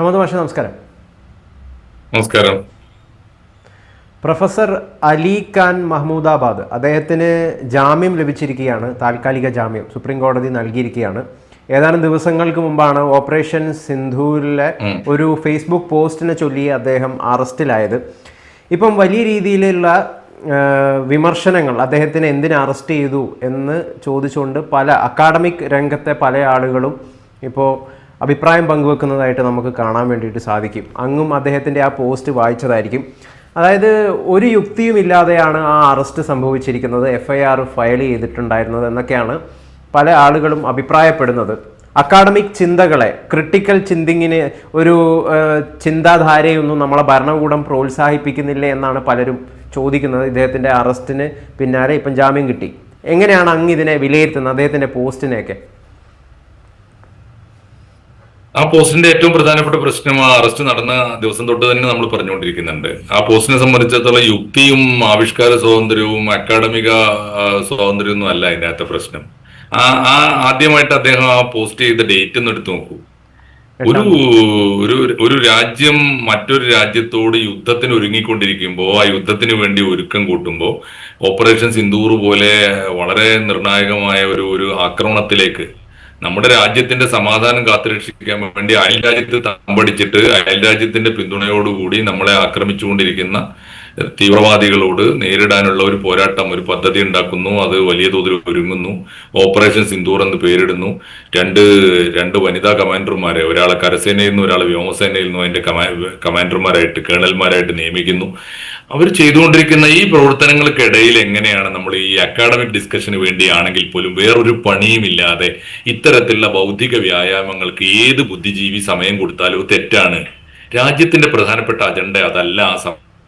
Hamad മാഷ നമസ്കാരം. നമസ്കാരം. പ്രൊഫസർ അലി ഖാൻ മഹ്മൂദാബാദ് അദ്ദേഹത്തിന് ജാമ്യം ലഭിച്ചിരിക്കുകയാണ് താൽക്കാലിക ജാമ്യം സുപ്രീം കോടതി നൽകിയിരിക്കുകയാണ്. ഏതാനും ദിവസങ്ങൾക്ക് മുമ്പാണ് ഓപ്പറേഷൻ സിന്ധുവിലെ ഒരു ഫേസ്ബുക്ക് പോസ്റ്റിനെ ചൊല്ലി അദ്ദേഹം അറസ്റ്റിലായത്. ഇപ്പം വലിയ രീതിയിലുള്ള വിമർശനങ്ങൾ അദ്ദേഹത്തിന് എന്തിനു അറസ്റ്റ് ചെയ്തു എന്ന് ചോദിച്ചുകൊണ്ട് പല അക്കാഡമിക് രംഗത്തെ പല ആളുകളും ഇപ്പോൾ അഭിപ്രായം പങ്കുവെക്കുന്നതായിട്ട് നമുക്ക് കാണാൻ വേണ്ടിയിട്ട് സാധിക്കും. അങ്ങും അദ്ദേഹത്തിന്റെ ആ പോസ്റ്റ് വായിച്ചതായിരിക്കും. അതായത് ഒരു യുക്തിയും ഇല്ലാതെയാണ് ആ അറസ്റ്റ് സംഭവിച്ചിരിക്കുന്നത്. എഫ് ഐ ആർ ഫയൽ ചെയ്തിട്ടുണ്ടായിരുന്നത് എന്നൊക്കെയാണ് പല ആളുകളും അഭിപ്രായപ്പെടുന്നത്. അക്കാഡമിക് ചിന്തകളെ ക്രിട്ടിക്കൽ ചിന്തിങ്ങിന് ഒരു ചിന്താധാരയൊന്നും നമ്മളെ ഭരണകൂടം പ്രോത്സാഹിപ്പിക്കുന്നില്ല എന്നാണ് പലരും ചോദിക്കുന്നത്. ഇദ്ദേഹത്തിന്റെ അറസ്റ്റിന് പിന്നാലെ ഇപ്പം ജാമ്യം കിട്ടി. എങ്ങനെയാണ് അങ്ങ് ഇതിനെ വിലയിരുത്തുന്നത്? അദ്ദേഹത്തിന്റെ പോസ്റ്റിനെയൊക്കെ. ആ പോസ്റ്റിന്റെ ഏറ്റവും പ്രധാനപ്പെട്ട പ്രശ്നം ആ അറസ്റ്റ് നടന്ന ദിവസം തൊട്ട് തന്നെ നമ്മൾ പറഞ്ഞുകൊണ്ടിരിക്കുന്നുണ്ട്. ആ പോസ്റ്റിനെ സംബന്ധിച്ചിടത്തോളം യുക്തിയും ആവിഷ്കാര സ്വാതന്ത്ര്യവും അക്കാഡമിക സ്വാതന്ത്ര്യം ഒന്നും അല്ല അതിനകത്തെ പ്രശ്നം. ആ ആ ആദ്യമായിട്ട് അദ്ദേഹം ആ പോസ്റ്റ് ചെയ്ത ഡേറ്റ് ഒന്ന് എടുത്തു നോക്കൂ. ഒരു ഒരു ഒരു രാജ്യം മറ്റൊരു രാജ്യത്തോട് യുദ്ധത്തിന് ഒരുങ്ങിക്കൊണ്ടിരിക്കുമ്പോൾ ആ യുദ്ധത്തിന് വേണ്ടി ഒരുക്കം കൂട്ടുമ്പോൾ ഓപ്പറേഷൻ സിന്ദൂർ പോലെ വളരെ നിർണായകമായ ഒരു ഒരു ആക്രമണത്തിലേക്ക് നമ്മുടെ രാജ്യത്തിന്റെ സമാധാനം കാത്തുരക്ഷിക്കാൻ വേണ്ടി അയൽ രാജ്യത്ത് തമ്പടിച്ചിട്ട് അയൽ രാജ്യത്തിന്റെ പിന്തുണയോടുകൂടി നമ്മളെ ആക്രമിച്ചുകൊണ്ടിരിക്കുന്ന തീവ്രവാദികളോട് നേരിടാനുള്ള ഒരു പോരാട്ടം ഒരു പദ്ധതി ഉണ്ടാക്കുന്നു. അത് വലിയ തോതിൽ ഒരുങ്ങുന്നു. ഓപ്പറേഷൻ സിന്ദൂർ എന്ന് പേരിടുന്നു. രണ്ട് രണ്ട് വനിതാ കമാൻഡർമാരെ ഒരാളെ കരസേനയിൽ നിന്നും ഒരാളെ വ്യോമസേനയിൽ നിന്നും അതിന്റെ കമാൻഡർമാരായിട്ട് കേണൽമാരായിട്ട് നിയമിക്കുന്നു. അവർ ചെയ്തുകൊണ്ടിരിക്കുന്ന ഈ പ്രവർത്തനങ്ങൾക്കിടയിൽ എങ്ങനെയാണ് നമ്മൾ ഈ അക്കാഡമിക് ഡിസ്കഷന് വേണ്ടിയാണെങ്കിൽ പോലും വേറൊരു പണിയുമില്ലാതെ ഇത്തരത്തിലുള്ള ബൗദ്ധിക വ്യായാമങ്ങൾക്ക് ഏത് ബുദ്ധിജീവി സമയം കൊടുത്താലും തെറ്റാണ്. രാജ്യത്തിന്റെ പ്രധാനപ്പെട്ട അജണ്ട അതല്ല ആ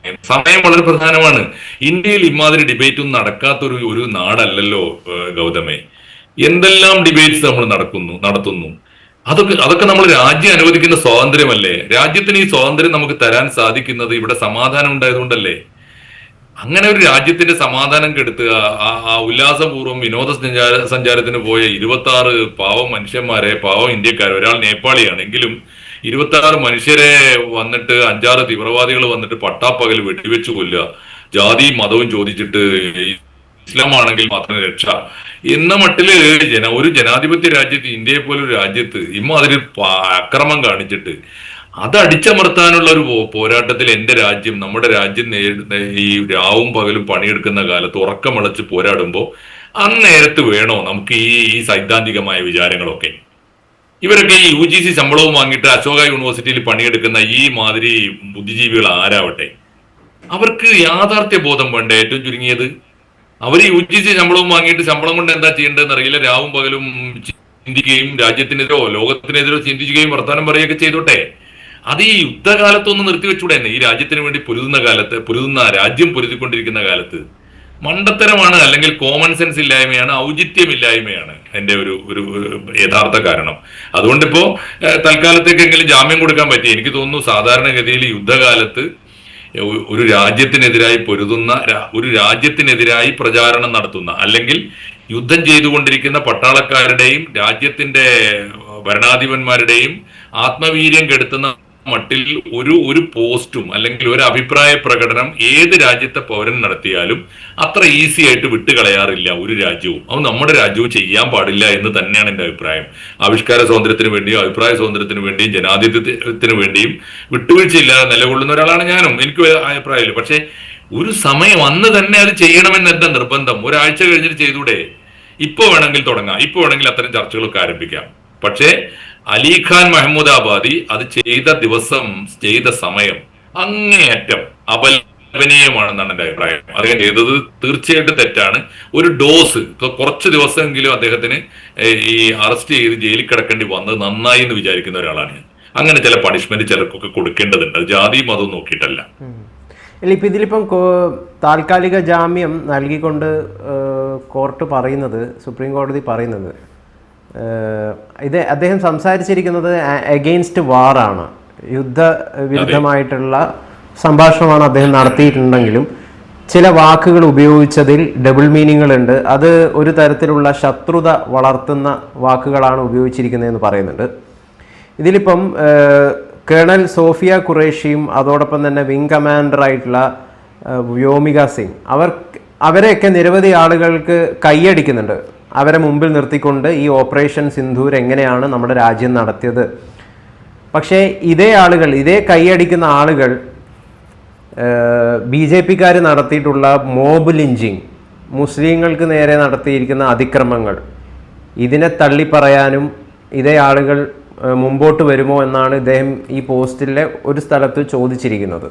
സമയം വളരെ പ്രധാനമാണ്. ഇന്ത്യയിൽ ഇമാതിരി ഡിബേറ്റ് ഒന്നും നടക്കാത്തൊരു ഒരു നാടല്ലല്ലോ ഗൗതമേ. എന്തെല്ലാം ഡിബേറ്റ്സ് നമ്മൾ നടക്കുന്നു നടത്തുന്നു. അതൊക്കെ അതൊക്കെ നമ്മൾ രാജ്യം അനുവദിക്കുന്ന സ്വാതന്ത്ര്യമല്ലേ? രാജ്യത്തിന് ഈ സ്വാതന്ത്ര്യം നമുക്ക് തരാൻ സാധിക്കുന്നത് ഇവിടെ സമാധാനം ഉണ്ടായതുകൊണ്ടല്ലേ? അങ്ങനെ ഒരു രാജ്യത്തിന്റെ സമാധാനം കെടുത്തുക ആ- ഉല്ലാസപൂർവം വിനോദ സഞ്ചാര സഞ്ചാരത്തിന് പോയ ഇരുപത്തി ആറ് പാവം മനുഷ്യന്മാരെ പാവം ഇന്ത്യക്കാർ ഒരാൾ നേപ്പാളിയാണെങ്കിലും ഇരുപത്തി ആറ് മനുഷ്യരെ വന്നിട്ട് അഞ്ചാറ് തീവ്രവാദികൾ വന്നിട്ട് പട്ടാപ്പകൽ വെടിവെച്ച് കൊല്ലുക. ജാതി മതവും ചോദിച്ചിട്ട് ഇസ്ലാം ആണെങ്കിൽ മാത്രം രക്ഷ. എന്ന മട്ടിൽ ജന ഒരു ജനാധിപത്യ രാജ്യത്ത് ഇന്ത്യയെ പോലെ ഒരു രാജ്യത്ത് ഇമ്മാതിരി അക്രമം കാണിച്ചിട്ട് അത് അടിച്ചമർത്താനുള്ള ഒരു പോരാട്ടത്തിൽ എന്റെ രാജ്യം നമ്മുടെ രാജ്യം ഈ രാവും പകലും പണിയെടുക്കുന്ന കാലത്ത് ഉറക്കമിളച്ച് പോരാടുമ്പോൾ അന്നേരത്ത് വേണോ നമുക്ക് ഈ സൈദ്ധാന്തികമായ വിചാരങ്ങളൊക്കെ? ഇവരൊക്കെ ഈ യു ജി സി ശമ്പളവും വാങ്ങിയിട്ട് അശോക യൂണിവേഴ്സിറ്റിയിൽ പണിയെടുക്കുന്ന ഈ മാതിരി ബുദ്ധിജീവികൾ ആരാവട്ടെ? അവർക്ക് യാഥാർത്ഥ്യ ബോധം വേണ്ടേ? ഏറ്റവും ചുരുങ്ങിയത് അവർ യു ജി സി ശമ്പളവും വാങ്ങിയിട്ട് ശമ്പളം കൊണ്ട് എന്താ ചെയ്യേണ്ടതെന്ന് അറിയില്ല. രാവും പകലും ചിന്തിക്കുകയും രാജ്യത്തിനെതിരോ ലോകത്തിനെതിരോ ചിന്തിക്കുകയും വർത്തമാനം പറയുകയൊക്കെ ചെയ്തോട്ടെ. അത് ഈ യുദ്ധകാലത്തൊന്ന് നിർത്തിവെച്ചൂടെ ഈ രാജ്യത്തിന് വേണ്ടി പൊരുതുന്ന കാലത്ത് പൊരുതുന്ന രാജ്യം പൊരുതിക്കൊണ്ടിരിക്കുന്ന കാലത്ത്. മണ്ടത്തരമാണ് അല്ലെങ്കിൽ കോമൺ സെൻസ് ഇല്ലായ്മയാണ് ഔചിത്യമില്ലായ്മയാണ് എന്റെ ഒരു ഒരു യഥാർത്ഥ കാരണം. അതുകൊണ്ടിപ്പോ ഏഹ്, തൽക്കാലത്തേക്കെങ്കിലും ജാമ്യം കൊടുക്കാൻ പറ്റി. എനിക്ക് തോന്നുന്നു സാധാരണഗതിയിൽ യുദ്ധകാലത്ത് ഒരു രാജ്യത്തിനെതിരായി പൊരുതുന്ന ഒരു രാജ്യത്തിനെതിരായി പ്രചാരണം നടത്തുന്ന അല്ലെങ്കിൽ യുദ്ധം ചെയ്തുകൊണ്ടിരിക്കുന്ന പട്ടാളക്കാരുടെയും രാജ്യത്തിന്റെ ഭരണാധിപന്മാരുടെയും ആത്മവീര്യം കെടുത്തുന്ന മട്ടിൽ ഒരു ഒരു പോസ്റ്റും അല്ലെങ്കിൽ ഒരു അഭിപ്രായ പ്രകടനം ഏത് രാജ്യത്തെ പൗരൻ നടത്തിയാലും അത്ര ഈസി ആയിട്ട് വിട്ടുകളയാറില്ല ഒരു രാജ്യവും. അത് നമ്മുടെ രാജ്യവും ചെയ്യാൻ പാടില്ല എന്ന് തന്നെയാണ് എന്റെ അഭിപ്രായം. ആവിഷ്കാര സ്വാതന്ത്ര്യത്തിന് വേണ്ടിയും അഭിപ്രായ സ്വാതന്ത്ര്യത്തിന് വേണ്ടിയും ജനാധിപത്യത്തിന് വേണ്ടിയും വിട്ടുവീഴ്ചയില്ലാതെ നിലകൊള്ളുന്ന ഒരാളാണ് ഞാനും. എനിക്ക് അഭിപ്രായമില്ല. പക്ഷേ ഒരു സമയം അന്ന് തന്നെ അത് ചെയ്യണമെന്ന് എന്താ നിർബന്ധം. ഒരാഴ്ച കഴിഞ്ഞിട്ട് ചെയ്തൂടെ? ഇപ്പൊ വേണമെങ്കിൽ തുടങ്ങാം. ഇപ്പൊ വേണമെങ്കിൽ അത്തരം ചർച്ചകളൊക്കെ ആരംഭിക്കാം. പക്ഷേ അലിഖാൻ മഹമ്മൂദാബാദി അത് ചെയ്ത ദിവസം ചെയ്ത സമയം അങ്ങേയറ്റം അപലപനീയമാണെന്നാണ് എന്റെ അഭിപ്രായം. അദ്ദേഹം ചെയ്തത് തീർച്ചയായിട്ടും തെറ്റാണ്. ഒരു ഡോസ് കുറച്ച് ദിവസമെങ്കിലും അദ്ദേഹത്തിന് ഈ അറസ്റ്റ് ചെയ്ത് ജയിലിൽ കിടക്കേണ്ടി വന്ന് നന്നായി എന്ന് വിചാരിക്കുന്ന ഒരാളാണ് ഞാൻ. അങ്ങനെ ചില പണിഷ്മെന്റ് ചിലർക്കൊക്കെ കൊടുക്കേണ്ടതുണ്ട്. അത് ജാതിയും മതവും നോക്കിയിട്ടല്ല. അല്ല ഇപ്പം ഇതിലിപ്പം താൽക്കാലിക ജാമ്യം നൽകിക്കൊണ്ട് കോർട്ട് പറയുന്നത് സുപ്രീം കോടതി പറയുന്നത് ഇത് അദ്ദേഹം സംസാരിച്ചിരിക്കുന്നത് അഗെയിൻസ്റ്റ് വാറാണ് യുദ്ധ വിരുദ്ധമായിട്ടുള്ള സംഭാഷണമാണ് അദ്ദേഹം നടത്തിയിട്ടുണ്ടെങ്കിലും ചില വാക്കുകൾ ഉപയോഗിച്ചതിൽ ഡബിൾ മീനിങ്ങുകളുണ്ട് അത് ഒരു തരത്തിലുള്ള ശത്രുത വളർത്തുന്ന വാക്കുകളാണ് ഉപയോഗിച്ചിരിക്കുന്നതെന്ന് പറയുന്നുണ്ട്. ഇതിലിപ്പം കേണൽ സോഫിയ ഖുറേഷിയും അതോടൊപ്പം തന്നെ വിങ് കമാൻഡറായിട്ടുള്ള വ്യോമിക സിംഗ്. അവർ അവരെയൊക്കെ നിരവധി ആളുകൾക്ക് കൈയടിക്കുന്നുണ്ട്. അവരെ മുമ്പിൽ നിർത്തിക്കൊണ്ട് ഈ ഓപ്പറേഷൻ സിന്ധൂർ എങ്ങനെയാണ് നമ്മുടെ രാജ്യം നടത്തിയത്? പക്ഷേ ഇതേ ആളുകൾ ഇതേ കൈയടിക്കുന്ന ആളുകൾ ബി ജെ പിക്കാർ നടത്തിയിട്ടുള്ള മോബ് ലിഞ്ചിങ് മുസ്ലിങ്ങൾക്ക് നേരെ നടത്തിയിരിക്കുന്ന അതിക്രമങ്ങൾ ഇതിനെ തള്ളിപ്പറയാനും ഇതേ ആളുകൾ മുമ്പോട്ട് വരുമോ എന്നാണ് ഇദ്ദേഹം ഈ പോസ്റ്റിലെ ഒരു സ്ഥലത്ത് ചോദിച്ചിരിക്കുന്നത്.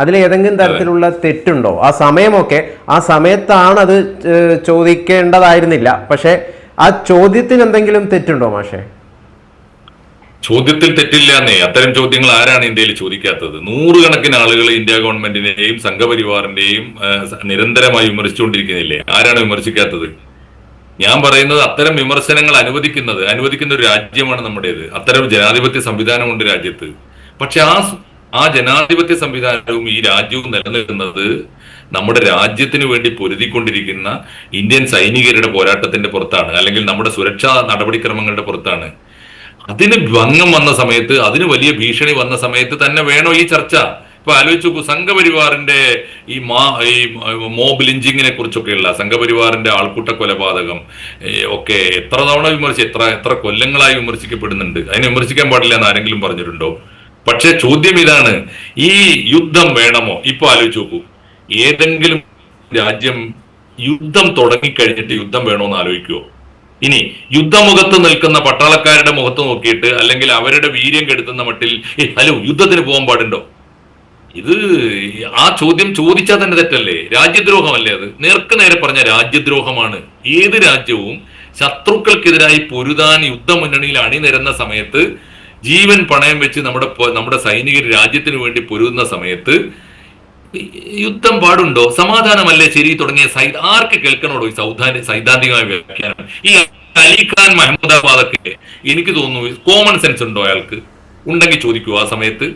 അതിൽ ഏതെങ്കിലും തരത്തിലുള്ള തെറ്റുണ്ടോ? ആ സമയമൊക്കെ ആ സമയത്താണ് അത് ചോദിക്കേണ്ടതായിരുന്നില്ല. പക്ഷെ ആ ചോദ്യത്തിന് എന്തെങ്കിലും തെറ്റുണ്ടോ മാഷെ? ചോദ്യത്തിൽ തെറ്റില്ല എന്നേ അത്തരം ചോദ്യങ്ങൾ ആരാണ് ഇന്ത്യയിൽ ചോദിക്കാത്തത്? നൂറുകണക്കിന് ആളുകൾ ഇന്ത്യ ഗവൺമെന്റിനെയും സംഘപരിവാറിന്റെയും നിരന്തരമായി വിമർശിച്ചുകൊണ്ടിരിക്കുന്നില്ലേ ആരാണ് വിമർശിക്കാത്തത്? ഞാൻ പറയുന്നത് അത്തരം വിമർശനങ്ങൾ അനുവദിക്കുന്നത് അനുവദിക്കുന്ന ഒരു രാജ്യമാണ് നമ്മുടേത്. അത്തരം ജനാധിപത്യ സംവിധാനമുണ്ട് രാജ്യത്ത്. പക്ഷെ ആ ആ ജനാധിപത്യ സംവിധാനവും ഈ രാജ്യവും നിലനിൽക്കുന്നത് നമ്മുടെ രാജ്യത്തിന് വേണ്ടി പൊരുതിക്കൊണ്ടിരിക്കുന്ന ഇന്ത്യൻ സൈനികരുടെ പോരാട്ടത്തിന്റെ പുറത്താണ് അല്ലെങ്കിൽ നമ്മുടെ സുരക്ഷാ നടപടിക്രമങ്ങളുടെ പുറത്താണ്. അതിന് ഭംഗം വന്ന സമയത്ത് അതിന് വലിയ ഭീഷണി വന്ന സമയത്ത് തന്നെ വേണോ ഈ ചർച്ച? ഇപ്പൊ ആലോചിച്ചു സംഘപരിവാറിന്റെ ഈ മാ ഈ മോബ് ലിഞ്ചിങ്ങിനെ കുറിച്ചൊക്കെയുള്ള സംഘപരിവാറിന്റെ ആൾക്കൂട്ട കൊലപാതകം ഒക്കെ എത്ര തവണ വിമർശിച്ചു എത്ര എത്ര കൊല്ലങ്ങളായി വിമർശിക്കപ്പെടുന്നുണ്ട്. അതിനെ വിമർശിക്കാൻ പാടില്ല എന്ന് ആരെങ്കിലും പറഞ്ഞിട്ടുണ്ടോ? പക്ഷെ ചോദ്യം ഇതാണ് ഈ യുദ്ധം വേണമോ? ഇപ്പൊ ആലോചിച്ച് നോക്കൂ. ഏതെങ്കിലും രാജ്യം യുദ്ധം തുടങ്ങിക്കഴിഞ്ഞിട്ട് യുദ്ധം വേണോ എന്ന് ആലോചിക്കുമോ ഇനി യുദ്ധമുഖത്ത് നിൽക്കുന്ന പട്ടാളക്കാരുടെ മുഖത്ത് നോക്കിയിട്ട് അല്ലെങ്കിൽ അവരുടെ വീര്യം കെടുത്തുന്ന മട്ടിൽ "ഏയ്, ഹലോ യുദ്ധത്തിന് പോകാൻ പാടുണ്ടോ? ഇത് ആ ചോദ്യം ചോദിച്ചാൽ തന്നെ തെറ്റല്ലേ? രാജ്യദ്രോഹമല്ലേ അത്? നേർക്ക് നേരെ പറഞ്ഞ രാജ്യദ്രോഹമാണ്. ഏത് രാജ്യവും ശത്രുക്കൾക്കെതിരായി പൊരുതാൻ യുദ്ധമുന്നണിയിൽ അണിനിരന്ന സമയത്ത് ജീവൻ പണയം വെച്ച് നമ്മുടെ നമ്മുടെ സൈനികർ രാജ്യത്തിന് വേണ്ടി പൊരുതുന്ന സമയത്ത് യുദ്ധം പാടുണ്ടോ? സമാധാനമല്ലേ ശരി തുടങ്ങിയ സൈ ആർക്ക് കേൾക്കണോടോ ഈ സൗദാ സൈദ്ധാന്തികമായ വ്യാഖ്യാനം? ഈ അലിഖാൻ മഹമ്മദാബാദൊക്കെ എനിക്ക് തോന്നുന്നു കോമൺ സെൻസ് ഉണ്ടോ അയാൾക്ക്? ഉണ്ടെങ്കിൽ ചോദിക്കൂ ആ സമയത്ത്.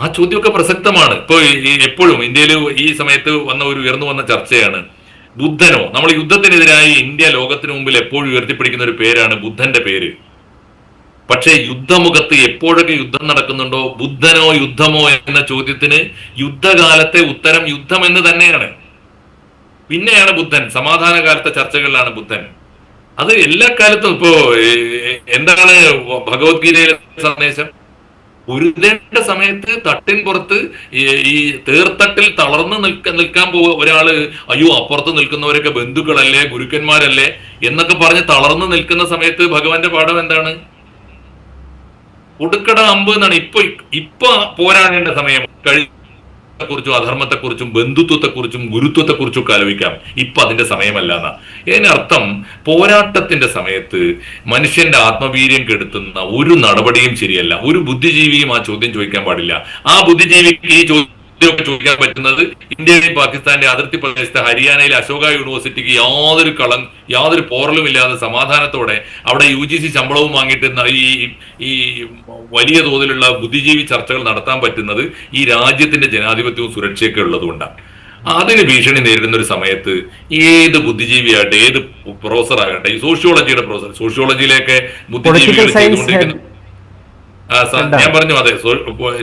ആ ചോദ്യമൊക്കെ പ്രസക്തമാണ്. ഇപ്പൊ ഈ- ഈ എപ്പോഴും ഇന്ത്യയിൽ ഈ സമയത്ത് വന്ന ഒരു ഉയർന്നു വന്ന ചർച്ചയാണ്. ബുദ്ധനോ? നമ്മൾ യുദ്ധത്തിനെതിരായി ഇന്ത്യ ലോകത്തിന് മുമ്പിൽ എപ്പോഴും ഉയർത്തിപ്പിടിക്കുന്ന ഒരു പേരാണ് ബുദ്ധന്റെ പേര്. പക്ഷേ യുദ്ധമുഖത്ത് എപ്പോഴൊക്കെ യുദ്ധം നടക്കുന്നുണ്ടോ? ബുദ്ധനോ യുദ്ധമോ എന്ന ചോദ്യത്തിന് യുദ്ധകാലത്തെ ഉത്തരം യുദ്ധം എന്ന് തന്നെയാണ്. പിന്നെയാണ് ബുദ്ധൻ. സമാധാന കാലത്തെ ചർച്ചകളിലാണ് ബുദ്ധൻ. അത് എല്ലാ കാലത്തും ഇപ്പോ എന്താണ് ഭഗവത്ഗീതയിലെ സന്ദേശം? ഉരുതേണ്ട സമയത്ത് തട്ടിൻ പുറത്ത് ഈ തീർത്തട്ടിൽ തളർന്നു നിൽക്ക നിൽക്കാൻ പോ ഒരാൾ അയ്യോ അപ്പുറത്ത് നിൽക്കുന്നവരൊക്കെ ബന്ധുക്കളല്ലേ ഗുരുക്കന്മാരല്ലേ? എന്നൊക്കെ പറഞ്ഞ് തളർന്ന് നിൽക്കുന്ന സമയത്ത് ഭഗവാന്റെ പാഠം എന്താണ്? ഉടുക്കട അമ്പ് എന്നാണ് ഇപ്പൊ ഇപ്പൊ പോരാടേണ്ട സമയം. കുറിച്ചും അധർമ്മത്തെക്കുറിച്ചും ബന്ധുത്വത്തെക്കുറിച്ചും ഗുരുത്വത്തെക്കുറിച്ചും ഒക്കെ ആലോചിക്കാം. ഇപ്പൊ അതിന്റെ സമയമല്ല എന്നാ ഇതിനർത്ഥം പോരാട്ടത്തിന്റെ സമയത്ത് മനുഷ്യന്റെ ആത്മവീര്യം കെടുത്തുന്ന ഒരു നടപടിയും ശരിയല്ല. ഒരു ബുദ്ധിജീവിയും ആ ചോദ്യം ചോദിക്കാൻ പാടില്ല. ആ ബുദ്ധിജീവിക്ക് ഈ ചോദിക്കാൻ പറ്റുന്നത് ഇന്ത്യയുടെയും പാകിസ്ഥാന്റെ അതിർത്തി പ്രദേശത്തെ ഹരിയാനയിലെ അശോക യൂണിവേഴ്സിറ്റിക്ക് യാതൊരു കളം യാതൊരു പോറലും ഇല്ലാതെ സമാധാനത്തോടെ അവിടെ യു ജി സി ശമ്പളവും വാങ്ങിയിട്ട് ഈ ഈ വലിയ തോതിലുള്ള ബുദ്ധിജീവി ചർച്ചകൾ നടത്താൻ പറ്റുന്നത് ഈ രാജ്യത്തിന്റെ ജനാധിപത്യവും സുരക്ഷയൊക്കെ ഉള്ളതുകൊണ്ടാണ്. അതിന് ഭീഷണി നേരിടുന്ന ഒരു സമയത്ത് ഏത് ബുദ്ധിജീവിയാകട്ടെ ഏത് പ്രൊഫസർ ആകട്ടെ ഈ സോഷ്യോളജിയുടെ പ്രൊഫസർ സോഷ്യോളജിയിലേക്ക് ബുദ്ധിജീവികൾ ചെയ്തുകൊണ്ടിരിക്കുന്നു ഞാൻ പറഞ്ഞു അതെ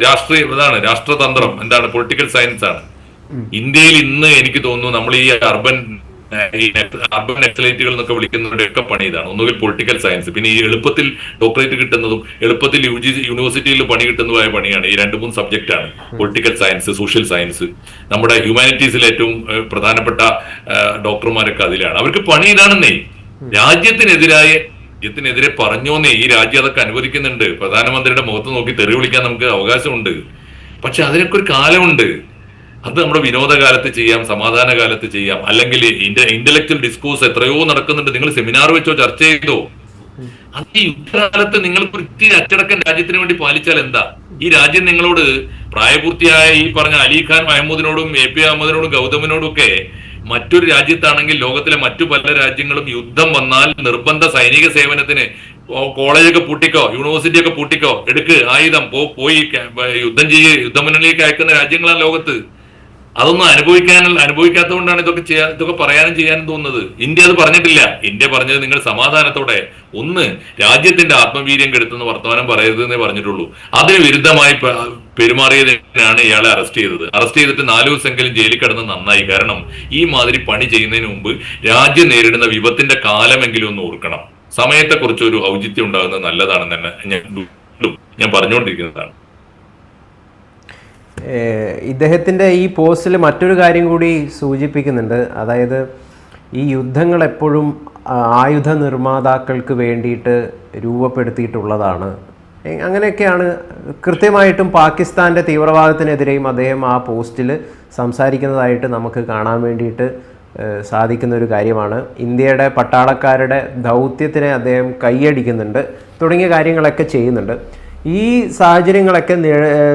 രാഷ്ട്രീയ ഇതാണ് രാഷ്ട്രതന്ത്രം. എന്താണ്? പൊളിറ്റിക്കൽ സയൻസ് ആണ്. ഇന്ത്യയിൽ ഇന്ന് എനിക്ക് തോന്നുന്നു നമ്മൾ ഈ അർബൻ ഈ അർബൻ എക്സലേറ്റുകൾ എന്നൊക്കെ വിളിക്കുന്നവരുടെ ഒക്കെ പണി ഇതാണ്. ഒന്നുകിൽ പൊളിറ്റിക്കൽ സയൻസ് പിന്നെ ഈ എളുപ്പത്തിൽ ഡോക്ടറേറ്റ് കിട്ടുന്നതും എളുപ്പത്തിൽ യു ജി യൂണിവേഴ്സിറ്റിയിൽ പണി കിട്ടുന്നതുമായ പണിയാണ് ഈ രണ്ട് മൂന്ന് സബ്ജക്റ്റ് ആണ്. പൊളിറ്റിക്കൽ സയൻസ് സോഷ്യൽ സയൻസ് നമ്മുടെ ഹ്യൂമാനിറ്റീസിൽ ഏറ്റവും പ്രധാനപ്പെട്ട ഡോക്ടർമാരൊക്കെ അതിലാണ്. അവർക്ക് പണി ഇതാണെന്നേ. രാജ്യത്തിനെതിരായ രാജ്യത്തിനെതിരെ പറഞ്ഞോന്നേ. ഈ രാജ്യം അതൊക്കെ അനുവദിക്കുന്നുണ്ട്. പ്രധാനമന്ത്രിയുടെ മുഖത്ത് നോക്കി തെറി വിളിക്കാൻ നമുക്ക് അവകാശമുണ്ട്. പക്ഷെ അതിനൊക്കെ ഒരു കാലമുണ്ട്. അത് നമ്മുടെ വിനോദകാലത്ത് ചെയ്യാം സമാധാന കാലത്ത് ചെയ്യാം. അല്ലെങ്കിൽ ഇന്റലക്ച്വൽ ഡിസ്കോഴ്സ് എത്രയോ നടക്കുന്നുണ്ട്. നിങ്ങൾ സെമിനാർ വെച്ചോ ചർച്ച ചെയ്തോ. അത് യുദ്ധകാലത്ത് നിങ്ങൾ ഒരു അച്ചടക്കം രാജ്യത്തിന് വേണ്ടി പാലിച്ചാൽ എന്താ? ഈ രാജ്യം നിങ്ങളോട് പ്രായപൂർത്തിയായ ഈ പറഞ്ഞ അലിഖാൻ മഹമ്മൂദിനോടും എ പി അഹമ്മദിനോടും ഗൗതമിനോടും ഒക്കെ മറ്റൊരു രാജ്യത്താണെങ്കിൽ ലോകത്തിലെ മറ്റു പല രാജ്യങ്ങളും യുദ്ധം വന്നാൽ നിർബന്ധ സൈനിക സേവനത്തിന് കോളേജൊക്കെ പൂട്ടിക്കോ യൂണിവേഴ്സിറ്റി ഒക്കെ പൂട്ടിക്കോ എടുക്ക് ആയുധം പോയി യുദ്ധം ചെയ്യ് യുദ്ധമുന്നണിയിലേക്ക് അയക്കുന്ന രാജ്യങ്ങളാണ് ലോകത്ത്. അതൊന്നും അനുഭവിക്കാനല്ല അനുഭവിക്കാത്തതുകൊണ്ടാണ് ഇതൊക്കെ ചെയ്യാൻ ഇതൊക്കെ പറയാനും ചെയ്യാനും തോന്നുന്നത്. ഇന്ത്യ അത് പറഞ്ഞിട്ടില്ല. ഇന്ത്യ പറഞ്ഞത് നിങ്ങൾ സമാധാനത്തോടെ ഒന്ന് രാജ്യത്തിന്റെ ആത്മവീര്യം കെടുത്തുന്ന വർത്തമാനം പറയരുത് എന്നേ പറഞ്ഞിട്ടുള്ളൂ. അതിന് വിരുദ്ധമായി പെരുമാറിയതിനാണ് ഇയാളെ അറസ്റ്റ് ചെയ്തത്. അറസ്റ്റ് ചെയ്തിട്ട് നാലു ദിവസമെങ്കിലും ജയിലിൽ കിടന്ന് നന്നായി. കാരണം ഈ മാതിരി പണി ചെയ്യുന്നതിന് മുമ്പ് രാജ്യം നേരിടുന്ന വിപത്തിന്റെ കാലമെങ്കിലും ഒന്ന് ഓർക്കണം. സമയത്തെക്കുറിച്ച് ഒരു ഔചിത്യം ഉണ്ടാകുന്നത് നല്ലതാണെന്ന് തന്നെ ഞാൻ ഞാൻ പറഞ്ഞുകൊണ്ടിരിക്കുന്നതാണ്. ഇദ്ദേഹത്തിന്റെ ഈ പോസ്റ്റിൽ മറ്റൊരു കാര്യം കൂടി സൂചിപ്പിക്കുന്നുണ്ട്. അതായത് ഈ യുദ്ധങ്ങൾ എപ്പോഴും ആയുധ നിർമ്മാതാക്കൾക്ക് വേണ്ടിയിട്ട് രൂപപ്പെടുത്തിയിട്ടുള്ളതാണ്. അങ്ങനെയൊക്കെയാണ് കൃത്യമായിട്ടും പാകിസ്ഥാന്റെ തീവ്രവാദത്തിനെതിരെയും അദ്ദേഹം ആ പോസ്റ്റിൽ സംസാരിക്കുന്നതായിട്ട് നമുക്ക് കാണാൻ വേണ്ടിയിട്ട് സാധിക്കുന്ന ഒരു കാര്യമാണ്. ഇന്ത്യയുടെ പട്ടാളക്കാരുടെ ദൗത്യത്തിനെ അദ്ദേഹം കൈയടിക്കുന്നുണ്ട് തുടങ്ങിയ കാര്യങ്ങളൊക്കെ ചെയ്യുന്നുണ്ട്. ഈ സാഹചര്യങ്ങളൊക്കെ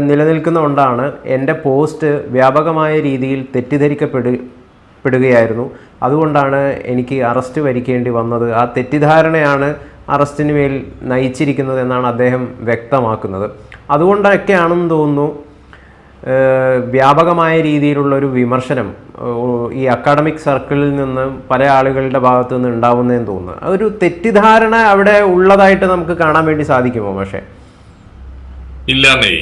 നിലനിൽക്കുന്നതുകൊണ്ടാണ് എന്റെ പോസ്റ്റ് വ്യാപകമായ രീതിയിൽ തെറ്റിദ്ധരിക്കപ്പെടുകയായിരുന്നു അതുകൊണ്ടാണ് എനിക്ക് അറസ്റ്റ് വരിക്കേണ്ടി വന്നത്. ആ തെറ്റിദ്ധാരണയാണ് അറസ്റ്റിന് മേൽ നയിച്ചിരിക്കുന്നത് എന്നാണ് അദ്ദേഹം വ്യക്തമാക്കുന്നത്. അതുകൊണ്ടൊക്കെയാണെന്ന് തോന്നുന്നു വ്യാപകമായ രീതിയിലുള്ള ഒരു വിമർശനം ഈ അക്കാഡമിക് സർക്കിളിൽ നിന്ന് പല ആളുകളുടെ ഭാഗത്തു നിന്ന് ഉണ്ടാവുന്നതെന്ന് തോന്നുന്നു. ഒരു തെറ്റിദ്ധാരണ അവിടെ ഉള്ളതായിട്ട് നമുക്ക് കാണാൻ വേണ്ടി സാധിക്കുമോ പക്ഷേ ഇല്ലാന്നേ.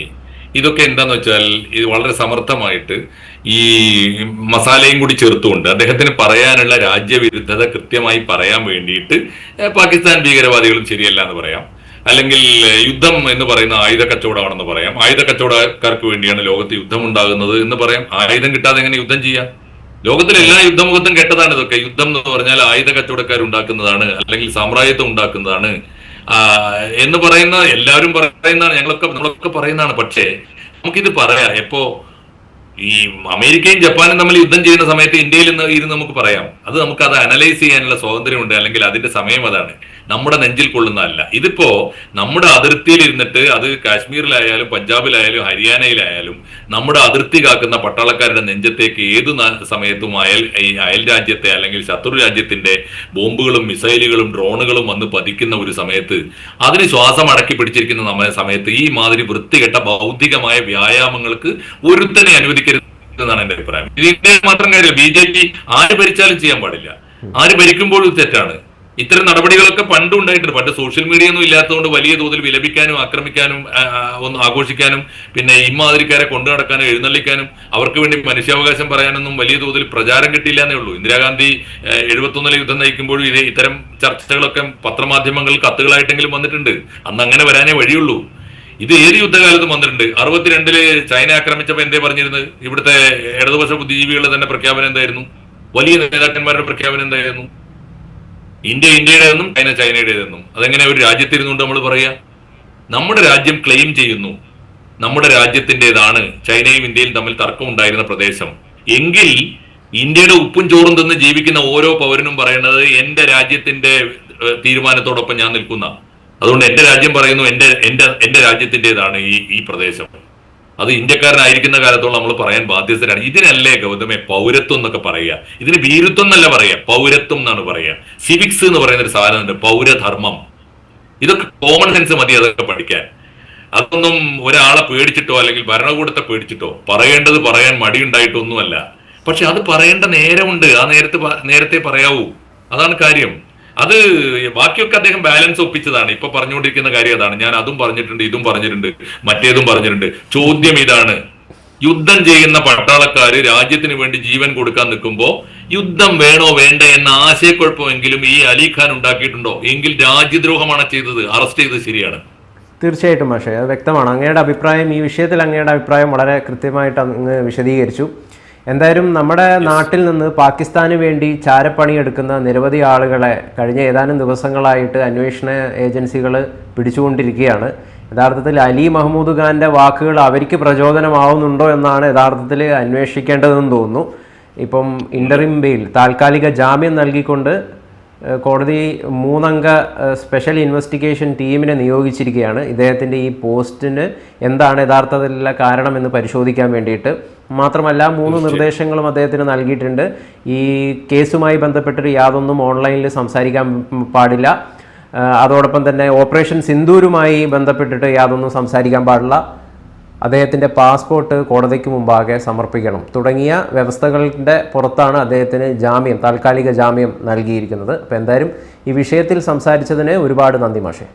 ഇതൊക്കെ എന്താന്ന് വെച്ചാൽ ഇത് വളരെ സമർത്ഥമായിട്ട് ഈ മസാലയും കൂടി ചേർത്തുകൊണ്ട് അദ്ദേഹത്തിന് പറയാനുള്ള രാജ്യവിരുദ്ധത കൃത്യമായി പറയാൻ വേണ്ടിയിട്ട് പാകിസ്ഥാൻ ഭീകരവാദികളും ശരിയല്ല എന്ന് പറയാം. അല്ലെങ്കിൽ യുദ്ധം എന്ന് പറയുന്ന ആയുധ കച്ചവടമാണെന്ന് പറയാം. ആയുധ കച്ചവടക്കാർക്ക് വേണ്ടിയാണ് ലോകത്ത് യുദ്ധം ഉണ്ടാകുന്നത് എന്ന് പറയാം. ആയുധം കിട്ടാതെ എങ്ങനെ യുദ്ധം ചെയ്യാം? ലോകത്തിലെ എല്ലാ യുദ്ധമുഖത്തും കെട്ടതാണ് ഇതൊക്കെ. യുദ്ധം എന്ന് പറഞ്ഞാൽ ആയുധ കച്ചവടക്കാർ ഉണ്ടാക്കുന്നതാണ് അല്ലെങ്കിൽ സാമ്രാജ്യത്വം ഉണ്ടാക്കുന്നതാണ് എന്ന് പറയുന്ന എല്ലാവരും പറയുന്നതാണ് ഞങ്ങളൊക്കെ നമ്മളൊക്കെ പറയുന്നതാണ്. പക്ഷേ നമുക്കിത് പറയാം. എപ്പോ ഈ അമേരിക്കയും ജപ്പാനും തമ്മിൽ യുദ്ധം ചെയ്യുന്ന സമയത്ത് ഇന്ത്യയിൽ നിന്ന് ഇരുന്ന് നമുക്ക് പറയാം. അത് നമുക്ക് അത് അനലൈസ് ചെയ്യാനുള്ള സ്വാതന്ത്ര്യമുണ്ട് അല്ലെങ്കിൽ അതിന്റെ സമയം അതാണ്. നമ്മുടെ നെഞ്ചിൽ കൊള്ളുന്നതല്ല. ഇതിപ്പോ നമ്മുടെ അതിർത്തിയിൽ ഇരുന്നിട്ട് അത് കാശ്മീരിലായാലും പഞ്ചാബിലായാലും ഹരിയാനയിലായാലും നമ്മുടെ അതിർത്തി കാക്കുന്ന പട്ടാളക്കാരുടെ നെഞ്ചത്തേക്ക് ഏത് സമയത്തും അയൽ ഈ അയൽ രാജ്യത്തെ അല്ലെങ്കിൽ ശത്രു രാജ്യത്തിന്റെ ബോംബുകളും മിസൈലുകളും ഡ്രോണുകളും വന്ന് പതിക്കുന്ന ഒരു സമയത്ത് അതിന് ശ്വാസം അടക്കി പിടിച്ചിരിക്കുന്ന നമ്മുടെ സമയത്ത് ഈ മാതിരി വൃത്തികെട്ട ബൗദ്ധികമായ വ്യായാമങ്ങൾക്ക് ഒരുത്തനെ അനുവദിക്കരുത് എന്നാണ് എന്റെ അഭിപ്രായം. ഇതിന്റെ മാത്രം കാര്യമില്ല ബി ജെ പി ആര് ഭരിച്ചാലും ചെയ്യാൻ പാടില്ല. ആര് ഭരിക്കുമ്പോഴും തെറ്റാണ്. ഇത്തരം നടപടികളൊക്കെ പണ്ടും ഉണ്ടായിട്ടുണ്ട് പണ്ട് സോഷ്യൽ മീഡിയ ഒന്നും ഇല്ലാത്തതുകൊണ്ട് വലിയ തോതിൽ വിലപിക്കാനും ആക്രമിക്കാനും ഒന്ന് ആഘോഷിക്കാനും പിന്നെ ഇമ്മാതിരിക്കാരെ കൊണ്ടു നടക്കാനും എഴുന്നള്ളിക്കാനും അവർക്ക് വേണ്ടി മനുഷ്യാവകാശം പറയാനൊന്നും വലിയ തോതിൽ പ്രചാരം കിട്ടിയില്ല എന്നേ ഉള്ളൂ. ഇന്ദിരാഗാന്ധി എഴുപത്തൊന്നിലെ യുദ്ധം നയിക്കുമ്പോഴും ഇതേ ഇത്തരം ചർച്ചകളൊക്കെ പത്രമാധ്യമങ്ങൾ കത്തുകളായിട്ടെങ്കിലും വന്നിട്ടുണ്ട്. അന്ന് അങ്ങനെ വരാനേ വഴിയുള്ളൂ. ഇത് ഏത് യുദ്ധകാലത്തും വന്നിട്ടുണ്ട്. അറുപത്തിരണ്ടിൽ ചൈന ആക്രമിച്ചപ്പോൾ എന്തേ പറഞ്ഞിരുന്നത് ഇവിടുത്തെ ഇടതുപക്ഷ ബുദ്ധിജീവികളുടെ തന്നെ പ്രഖ്യാപനം എന്തായിരുന്നു? വലിയ നേതാക്കന്മാരുടെ പ്രഖ്യാപനം എന്തായിരുന്നു? ഇന്ത്യ ഇന്ത്യയുടേതെന്നും ചൈന ചൈനയുടേതെന്നും. അതെങ്ങനെ ഒരു രാജ്യത്തിരുന്നുകൊണ്ട് നമ്മൾ പറയാ നമ്മുടെ രാജ്യം ക്ലെയിം ചെയ്യുന്നു. നമ്മുടെ രാജ്യത്തിന്റെതാണ് ചൈനയും ഇന്ത്യയും തമ്മിൽ തർക്കം ഉണ്ടായിരുന്ന പ്രദേശം. എങ്കിൽ ഇന്ത്യയുടെ ഉപ്പും ചോറും തിന്ന് ജീവിക്കുന്ന ഓരോ പൗരനും പറയുന്നത് എന്റെ രാജ്യത്തിന്റെ തീരുമാനത്തോടൊപ്പം ഞാൻ നിൽക്കുന്ന. അതുകൊണ്ട് എന്റെ രാജ്യം പറയുന്നു എന്റെ എന്റെ എന്റെ രാജ്യത്തിന്റെതാണ് ഈ ഈ പ്രദേശം. അത് ഇന്ത്യക്കാരനായിരിക്കുന്ന കാലത്തോളം നമ്മൾ പറയാൻ ബാധ്യസ്ഥരാണ്. ഇതിനല്ലേ ഗൗതമേ പൗരത്വം എന്നൊക്കെ പറയുക. ഇതിന് വീരത്വം എന്നല്ല പറയുക. പൗരത്വം എന്നാണ് പറയുക. സിവിക്സ് എന്ന് പറയുന്ന ഒരു സാധനമുണ്ട്. പൗരധർമ്മം. ഇതൊക്കെ കോമൺ സെൻസ് മതി അതൊക്കെ പഠിക്കാൻ. അതൊന്നും ഒരാളെ പേടിച്ചിട്ടോ അല്ലെങ്കിൽ ഭരണകൂടത്തെ പേടിച്ചിട്ടോ പറയേണ്ടത് പറയാൻ മടിയുണ്ടായിട്ടൊന്നുമല്ല. പക്ഷെ അത് പറയേണ്ട നേരമുണ്ട്. ആ നേരത്തെ നേരത്തെ പറയാവൂ. അതാണ് കാര്യം. അത് ബാക്കിയൊക്കെ അദ്ദേഹം ബാലൻസ് ഒപ്പിച്ചതാണ്. ഇപ്പൊ പറഞ്ഞുകൊണ്ടിരിക്കുന്ന കാര്യം അതാണ്. ഞാൻ അതും പറഞ്ഞിട്ടുണ്ട് ഇതും പറഞ്ഞിട്ടുണ്ട് മറ്റേതും പറഞ്ഞിട്ടുണ്ട്. ചോദ്യം ഇതാണ്. യുദ്ധം ചെയ്യുന്ന പട്ടാളക്കാര് രാജ്യത്തിന് വേണ്ടി ജീവൻ കൊടുക്കാൻ നിൽക്കുമ്പോ യുദ്ധം വേണോ വേണ്ട എന്ന ആശയക്കുഴപ്പമെങ്കിലും ഈ അലിഖാൻ ഉണ്ടാക്കിയിട്ടുണ്ടോ? എങ്കിൽ രാജ്യദ്രോഹമാണ് ചെയ്തത് അറസ്റ്റ് ചെയ്തത് ശരിയാണ്. തീർച്ചയായിട്ടും പക്ഷേ അത് വ്യക്തമാണ്. അങ്ങയുടെ അഭിപ്രായം ഈ വിഷയത്തിൽ അങ്ങയുടെ അഭിപ്രായം വളരെ കൃത്യമായിട്ട് അങ്ങ് വിശദീകരിച്ചു. എന്തായാലും നമ്മുടെ നാട്ടിൽ നിന്ന് പാകിസ്ഥാന് വേണ്ടി ചാരപ്പണി എടുക്കുന്ന നിരവധി ആളുകളെ കഴിഞ്ഞ ഏതാനും ദിവസങ്ങളായിട്ട് അന്വേഷണ ഏജൻസികൾ പിടിച്ചുകൊണ്ടിരിക്കുകയാണ്. യഥാർത്ഥത്തിൽ അലി മഹമ്മൂദ് ഖാന്റെ വാക്കുകൾ അവർക്ക് പ്രചോദനമാവുന്നുണ്ടോ എന്നാണ് യഥാർത്ഥത്തിൽ അന്വേഷിക്കേണ്ടതെന്ന് തോന്നുന്നു. ഇപ്പം ഇന്ററിം ബെയിൽ താൽക്കാലിക ജാമ്യം നൽകിക്കൊണ്ട് കോടതി മൂന്നംഗ സ്പെഷ്യൽ ഇൻവെസ്റ്റിഗേഷൻ ടീമിനെ നിയോഗിച്ചിരിക്കുകയാണ്. ഇദ്ദേഹത്തിന്റെ ഈ പോസ്റ്റിന് എന്താണ് യഥാർത്ഥത്തിലുള്ള കാരണമെന്ന് പരിശോധിക്കാൻ വേണ്ടിയിട്ട്. മാത്രമല്ല മൂന്ന് നിർദ്ദേശങ്ങളും അദ്ദേഹത്തിന് നൽകിയിട്ടുണ്ട്. ഈ കേസുമായി ബന്ധപ്പെട്ടിട്ട് യാതൊന്നും ഓൺലൈനിൽ സംസാരിക്കാൻ പാടില്ല. അതോടൊപ്പം തന്നെ ഓപ്പറേഷൻ സിന്ദൂരുമായി ബന്ധപ്പെട്ടിട്ട് യാതൊന്നും സംസാരിക്കാൻ പാടില്ല. അദ്ദേഹത്തിന്റെ പാസ്പോർട്ട് കോടതിക്ക് മുമ്പാകെ സമർപ്പിക്കണം. തുടങ്ങിയ വ്യവസ്ഥകളുടെ പുറത്താണ് അദ്ദേഹത്തിന് ജാമ്യം താൽക്കാലിക ജാമ്യം നൽകിയിരിക്കുന്നത്. അപ്പോൾ എന്തായാലും ഈ വിഷയത്തിൽ സംസാരിച്ചതിന് ഒരുപാട് നന്ദി മാഷേ.